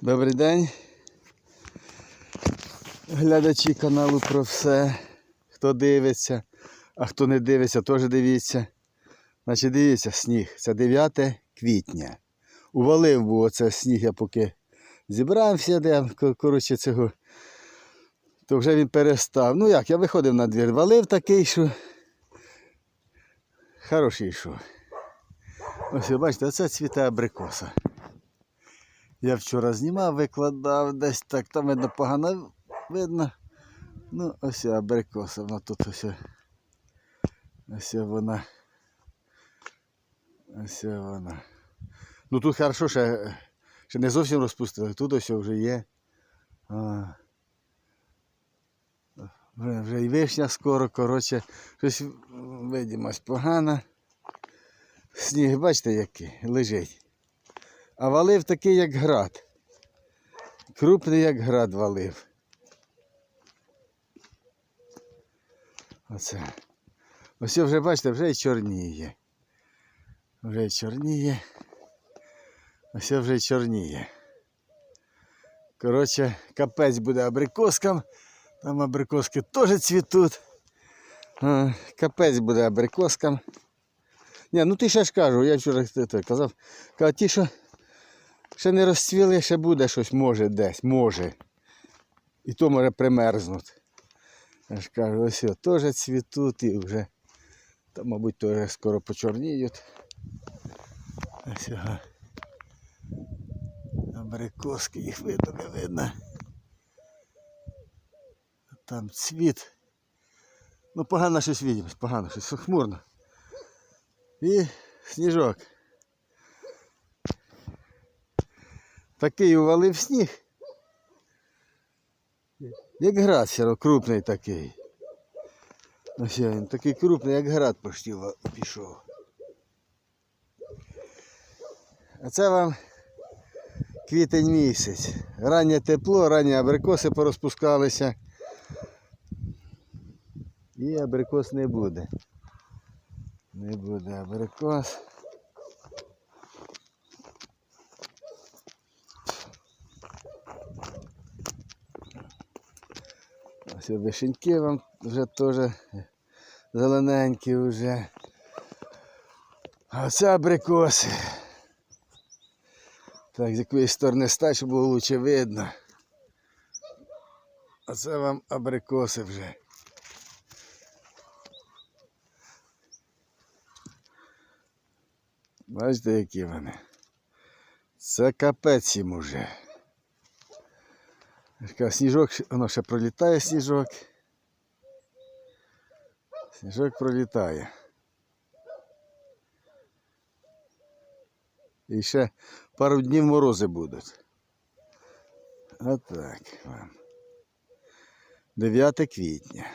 Добрий день. Глядачі каналу про все. Хто дивиться, а хто не дивиться, теж дивіться. Значить, дивіться, сніг. Це 9 квітня. Увалив був оце сніг, я поки зібрався, де, коротше, цього. То вже він перестав. Ну як, я виходив на двір, валив такий, що. Хороший йшов. Ось бачите, оце цвіте абрикоса. Я вчора знімав, викладав десь так, там видно погано видно. Ну, ось абрикоса, вона тут ось. Ось вона. Ось вона. Ну тут хорошо, ще, ще не зовсім розпустили, тут ось вже є. А. Вже, і вишня скоро, коротше, щось видимость погана. Сніг, бачите, який лежить. А валив такий, як град. Крупний, як град валив. Оце. Ось вже, бачите, вже й чорніє. Вже й чорніє. Ось вже й чорніє. Коротше, капець буде абрикоскам. Там абрикоски теж цвітуть. Капець буде абрикоскам. Ні, ну ти ще ж кажу, я вчора казав, кажу, ті, що ще не розцвіли, ще буде щось, може десь, може. І то може примерзнути. Я ж кажу, ось теж цвітуть і вже, та, мабуть, теж скоро почорніють. Ось ага. Абрикоски, їх видно, не видно. Там цвіт. Ну, погано щось видимось, погано щось, хмурно. І сніжок. Такий увалився сніг. Як град одно, крупний такий. Ось він такий крупний, як град почти пішов. А це вам квітень місяць. Раннє тепло, ранні абрикоси порозпускалися. І абрикос не буде. Не буде абрикос. Ось вишеньки вам вже теж зелененькі вже. А це абрикоси. Так, з якоїсь сторони щоб було лучше видно. А це вам абрикоси вже. Бачите, які вони. Це капець їм уже. Сніжок, воно ще пролітає сніжок. Сніжок пролітає. І ще пару днів морози будуть. Отак вам. 9 квітня.